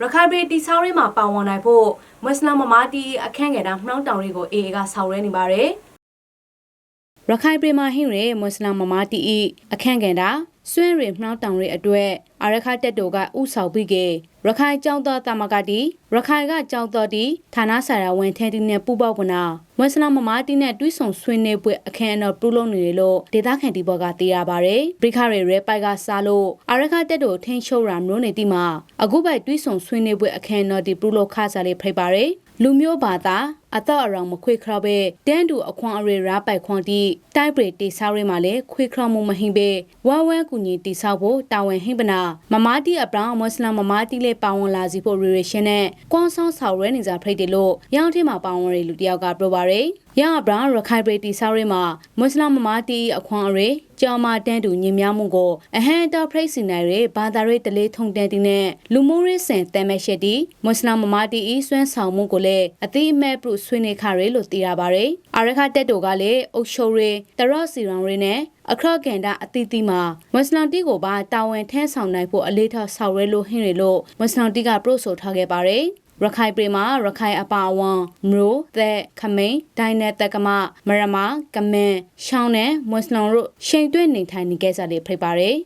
ရခိုင်ပြည်တီဆောင်းရေးမှာပါဝင်နိုင်ဖို့မွတ်စလင်မမာတီအခန့်ငယ်တာနှောင်းတောင်တွေကို AA ကဆောင်ရဲနေပါတယ်။ရခိုင်ပြည်မှာဟင်းရဲမွတ်စလင်မမာတီအခန့်ငယ်တာ စွန့်ရနှောင်းတောင်တွေအတွက်အာရခတက်တိုကဥဆောင်ပြီးကရခိုင်ကျောင်းသားတမကတိရခိုင်ကကျောင်းတော်တီဌာနဆိုင်ရာဝန်ထမ်းတီနဲ့ပူးပေါင်းကနာမွတ်စလင်မမာတီနဲ့တွဲဆုံဆွေးနွေးပွဲအခမ်းအနားပြုလုပ်နေတယ်လို့ဒေသခံတီဘော်ကသိရပါဗျ။ပရိခရဲရဲပိုက်ကစားလို့အာရခတက်တိုထင်းချိုးရာမျိုးနေတီမှာအခုပိုက်တွဲဆုံဆွေးနွေးပွဲအခမ်းအနားတီပြုလုပ်ခစားလေးဖိတ်ပါရယ်လူမျိုးဘာသာ အတော့အရောင်မခွေခရပဲတန်းတူအခွန်အရေရာပိုက်ခွန်တီတိုက်ပရိတေဆောက်ရဲမှာလဲခွေခရမှုမဟင်းပဲဝမ်ဝမ်ကူညီတိဆောက်ဖို့တာဝန်ဟင်းပနာမမာတီအပရောင်မွတ်စလင်မမာတီလဲပါဝင်လာစီဖို့ရေရေရှင်းနဲ့ကွန်ဆောင်းဆောက်ရဲနေကြဖိတ်တယ်လို့ရောင်းထင်းမှာပါဝင်ရလူတယောက်ကပြောပါရယ်ရအပရောင်ရခိုင်ပရိတိဆောက်ရဲမှာမွတ်စလင်မမာတီအခွန်အရေကြောင်မာတန်းတူညင်များမှုကိုအဟန်တော်ဖရိတ်စီနိုင်ရဲဘာသာရေးတလေးထုံတန်းတင်နဲ့လူမှုရေးစင်တမ်းမဲ့ရှက်တီမွတ်စလင်မမာတီဤစွမ်းဆောင်မှုကိုလည်းအသိအမဲ့ပြုဆွေးနွေးခရဲလို့သိရပါတယ်။အာရခတက်တိုကလည်းအုတ်ရှိုးရဲတရော့စီရောင်ရဲနဲ့အခရကန်တာအသီးသီးမှာမွတ်စလင်တီကိုပါတာဝန်ထမ်းဆောင်နိုင်ဖို့အလေးထားဆောက်ရဲလို့ဟင်းရလို့မွတ်စလင်တီကပရိုဆိုထားခဲ့ပါတယ်။ရခိုင်ပြည်မှာရခိုင်အပါအဝန်မရိုသက်ခမိန်ဒိုင်နယ်တက္ကမမရမကမင်ရှောင်းနဲ့မွတ်စလင်တို့ရှိန်သွင်းနေထိုင်နေကြကြလေဖိတ်ပါတယ်